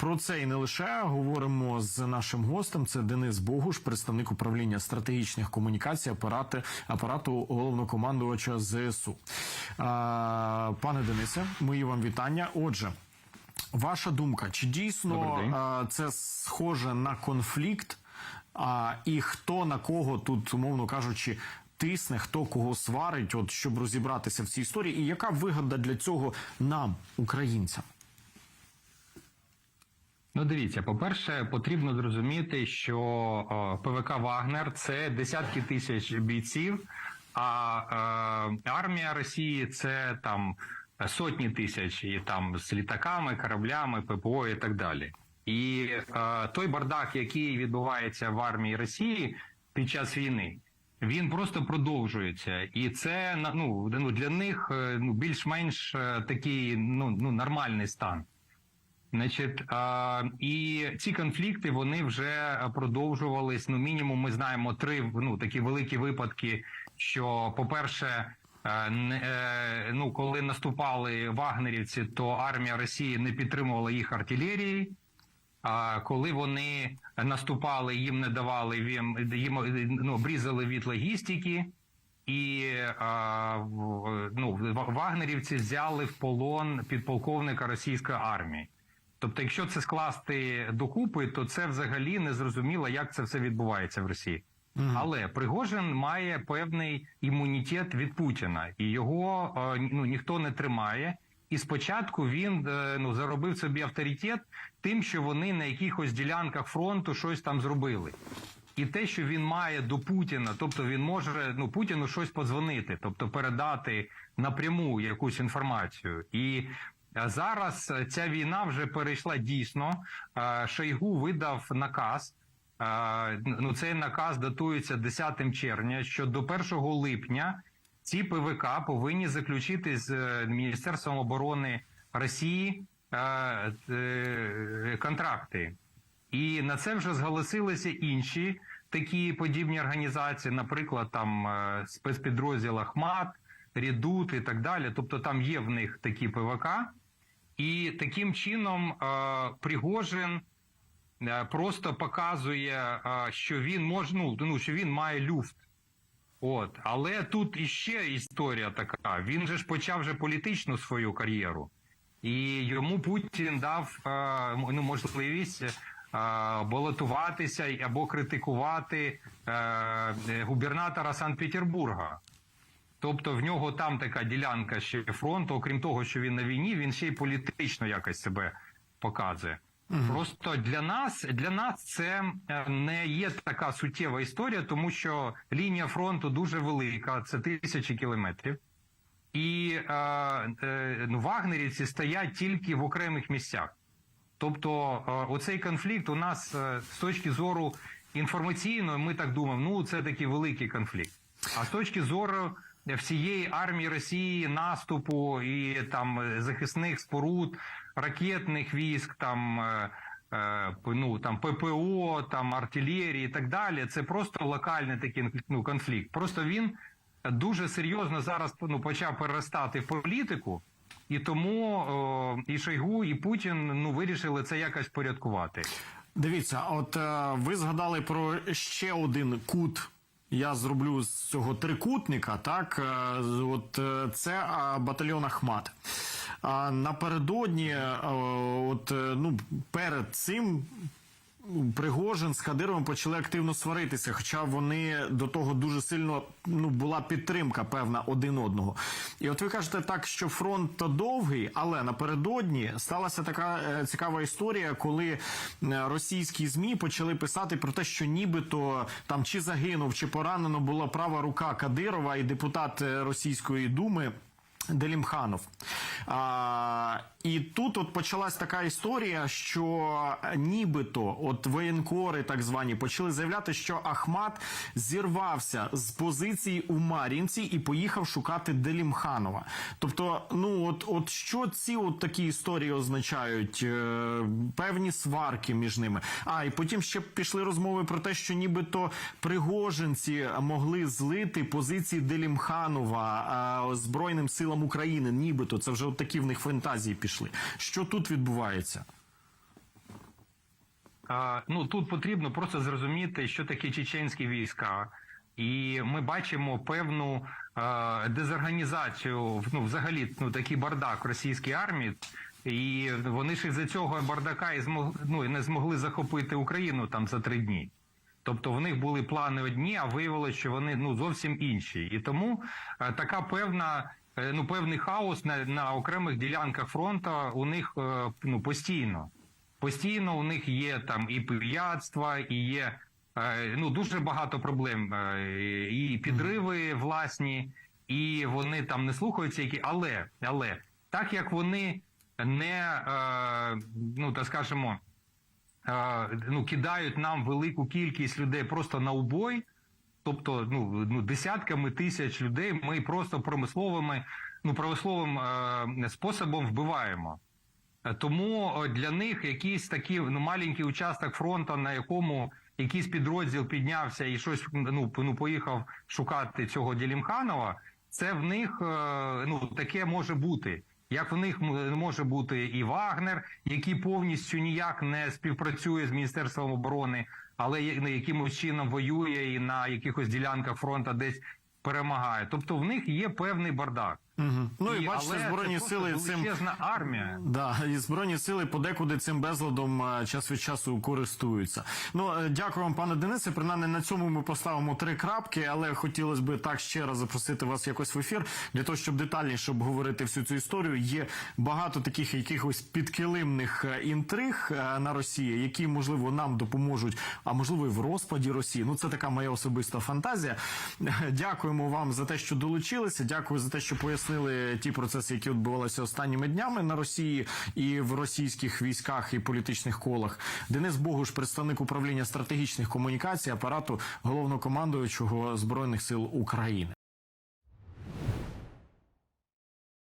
Про це і не лише говоримо з нашим гостем. Це Денис Богуш, представник управління стратегічних комунікацій апарати апарату головнокомандувача ЗСУ. А, пане Денисе, мої вам вітання. Отже. Ваша думка, чи дійсно це схоже на конфлікт? А, і хто на кого тут, умовно кажучи, тисне, хто кого сварить, от щоб розібратися в цій історії, і яка вигода для цього нам, українцям? Ну, дивіться, по-перше, потрібно зрозуміти, що о, ПВК Вагнер це десятки тисяч бійців, а е, армія Росії це там сотні тисяч і там з літаками, кораблями, ППО і так далі. І е, той бардак, який відбувається в армії Росії під час війни, він просто продовжується, і це ну, ну для них е, ну більш-менш е, такий ну, ну нормальний стан. Значить, і ці конфлікти вони вже продовжувались. Ну, мінімум, ми знаємо три ну такі великі випадки. Що, по-перше, е, е, ну коли наступали вагнерівці, то армія Росії не підтримувала їх артилерією. А коли вони наступали, їм не давали їм, їм ну, обрізали від логістики, і ну, вагнерівці взяли в полон підполковника російської армії. Тобто, якщо це скласти докупи, то це взагалі не зрозуміло, як це все відбувається в Росії. Але Пригожин має певний імунітет від Путіна, і його е, ну ніхто не тримає. І спочатку він е, ну заробив собі авторитет тим, що вони на якихось ділянках фронту щось там зробили. І те, що він має до Путіна, тобто він може ну Путіну щось подзвонити, тобто передати напряму якусь інформацію. І зараз е, ця війна вже перейшла дійсно. Е, Шойгу видав наказ. Е, Ну, цей наказ датується 10 червня, що до 1 липня ці ПВК повинні заключити з Міністерством оборони Росії контракти. І на це вже зголосилися інші такі подібні організації, наприклад, там спецпідрозділ Ахмат, Рідут і так далі. Тобто там є в них такі ПВК, і таким чином Пригожин е, просто показує, що він може, ну, ну що він має люфт. От, але тут іще історія така. Він же ж почав вже політичну свою кар'єру, і йому Путін дав ну, можливість балотуватися або критикувати е, губернатора Санкт-Петербурга. Тобто в нього там така ділянка ще фронту, окрім того, що він на війні, він ще й політично якось себе показує. Просто для нас для нас це е, не є така суттєва історія, тому що лінія фронту дуже велика, це тисячі кілометрів. І е, е, ну, вагнерівці стоять тільки в окремих місцях. Тобто, е, оцей конфлікт у нас е, з точки зору інформаційної, ми так думаємо, ну це такий великий конфлікт. А з точки зору всієї армії Росії, наступу і там захисних споруд, ракетних військ, там. е, е, Ну там ППО, там артилерії і так далі. Це просто локальний такий ну, конфлікт. Просто він дуже серйозно зараз ну, почав переростати в політику, і тому о, і Шойгу, і Путін ну вирішили це якось порядкувати. Дивіться, от е, ви згадали про ще один кут. Я зроблю з цього трикутника. Так, е, от е, це батальйон Ахмат. А напередодні, е, от ну перед цим. Пригожин з Кадировим почали активно сваритися, хоча вони до того дуже сильно ну була підтримка певна один одного. І от ви кажете так, що фронт то довгий, але напередодні сталася така е, цікава історія, коли е, російські змі почали писати про те, що нібито там чи загинув, чи поранено була права рука Кадирова і депутат е, російської думи. Делімханов. А, і тут от почалась така історія, що нібито от воєнкори, так звані, почали заявляти, що Ахмат зірвався з позиції у Мар'їнці і поїхав шукати Делімханова. Тобто, ну от, от що ці от такі історії означають? Е, певні сварки між ними. А і потім ще пішли розмови про те, що нібито пригожинці могли злити позиції Делімханова а, Збройним силам України. Нібито це вже от такі в них фантазії пішли. Що тут відбувається? е, ну тут потрібно просто зрозуміти, що таке чеченські війська, і ми бачимо певну е, дезорганізацію, ну взагалі ну такий бардак російській армії. І вони ж із-за цього бардака і змог, ну, і не змогли захопити Україну там за три дні. Тобто в них були плани одні, а виявилося, що вони ну зовсім інші. І тому е, така певна, ну певний хаос на, на окремих ділянках фронту у них е, ну постійно. Постійно у них є там і пияцтва, і є е, ну дуже багато проблем, е, і підриви власні, і вони там не слухаються, які але але так як вони не е, ну так скажемо. е, Ну, кидають нам велику кількість людей просто на убой, тобто ну, ну десятками тисяч людей ми просто промисловими, ну промисловим е, способом вбиваємо. Тому е, для них якийсь такий ну, маленький участок фронту, на якому якийсь підрозділ піднявся і щось ну, ну поїхав шукати цього Ділімханова, це в них е, ну таке може бути. Як в них може бути і Вагнер, який повністю ніяк не співпрацює з Міністерством оборони, але ну, якимось чином воює і на якихось ділянках фронту десь перемагає. Тобто в них є певний бардак. Угу. Ну і, бачите, але збройні це сили цим армія. Да, і збройні сили подекуди цим безладом е, час від часу користуються. Ну е, дякую вам, пане Денисе. Принаймні на цьому ми поставимо три крапки, але хотілося б так ще раз запросити вас якось в ефір для того, щоб детальніше обговорити всю цю історію. Є багато таких якихось підкилимних е, інтриг на Росії, які можливо нам допоможуть, а можливо і в розпаді Росії. Ну це така моя особиста фантазія. Дякуємо вам за те, що долучилися. Дякую за те, що пояснили ті процеси, які відбувалися останніми днями на Росії і в російських військах і політичних колах. Денис Богуш, представник управління стратегічних комунікацій апарату головнокомандуючого збройних сил України.